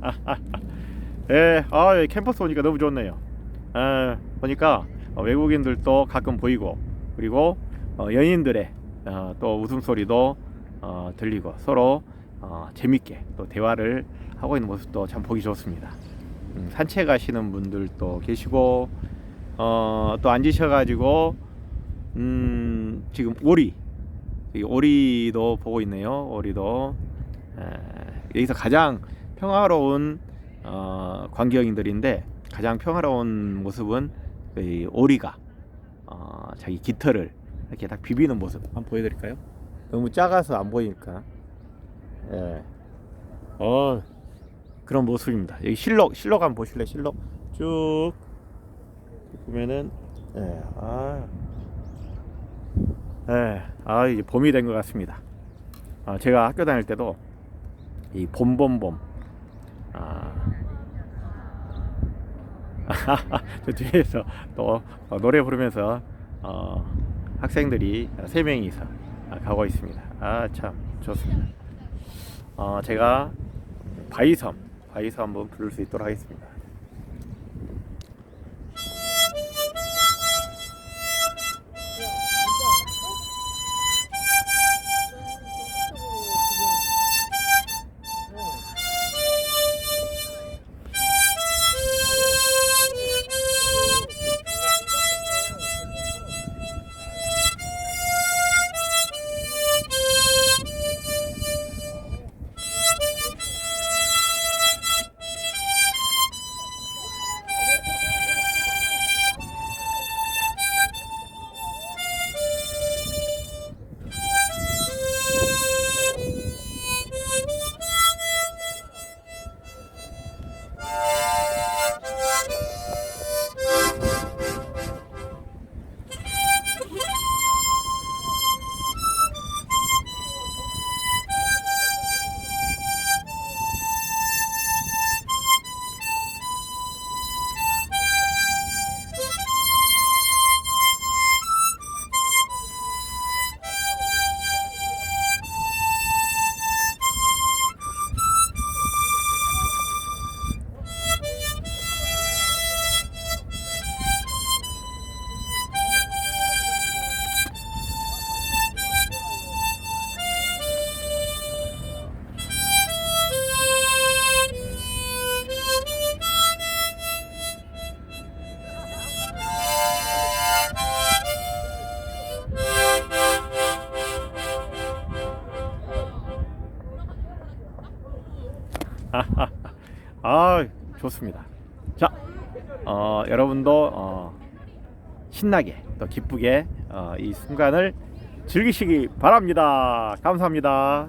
예, 아, 여기 캠퍼스 오니까 너무 좋네요. 에, 보니까 어, 외국인들도 가끔 보이고 그리고 어, 연인들의 어, 또 웃음소리도 어, 들리고 서로 어, 재밌게 또 대화를 하고 있는 모습도 참 보기 좋습니다. 음, 산책하시는 분들도 계시고 어, 또 앉으셔가지고 음, 지금 오리 이 오리도 보고 있네요. 오리도 에, 여기서 가장 평화로운 어, 광경인들인데 가장 평화로운 모습은 이 오리가 어, 자기 깃털을 이렇게 딱 비비는 모습 한번 보여드릴까요? 너무 작아서 안 보이니까 예. 어 그런 모습입니다. 여기 실록 실록 한번 보실래? 요 실록 쭉 보면은 예. 아. 예. 아 이제 봄이 된 것 같습니다. 아, 제가 학교 다닐 때도 이 봄봄봄 아. 저 뒤에서 또 어, 노래 부르면서 어, 학생들이 세 명이서 아, 가고 있습니다. 아 참 좋습니다. 어, 제가 바이섬 바이섬 한번 부를 수 있도록 하겠습니다. 아 좋습니다. 자, 어, 여러분도 어, 신나게 또 기쁘게 어, 이 순간을 즐기시기 바랍니다. 감사합니다.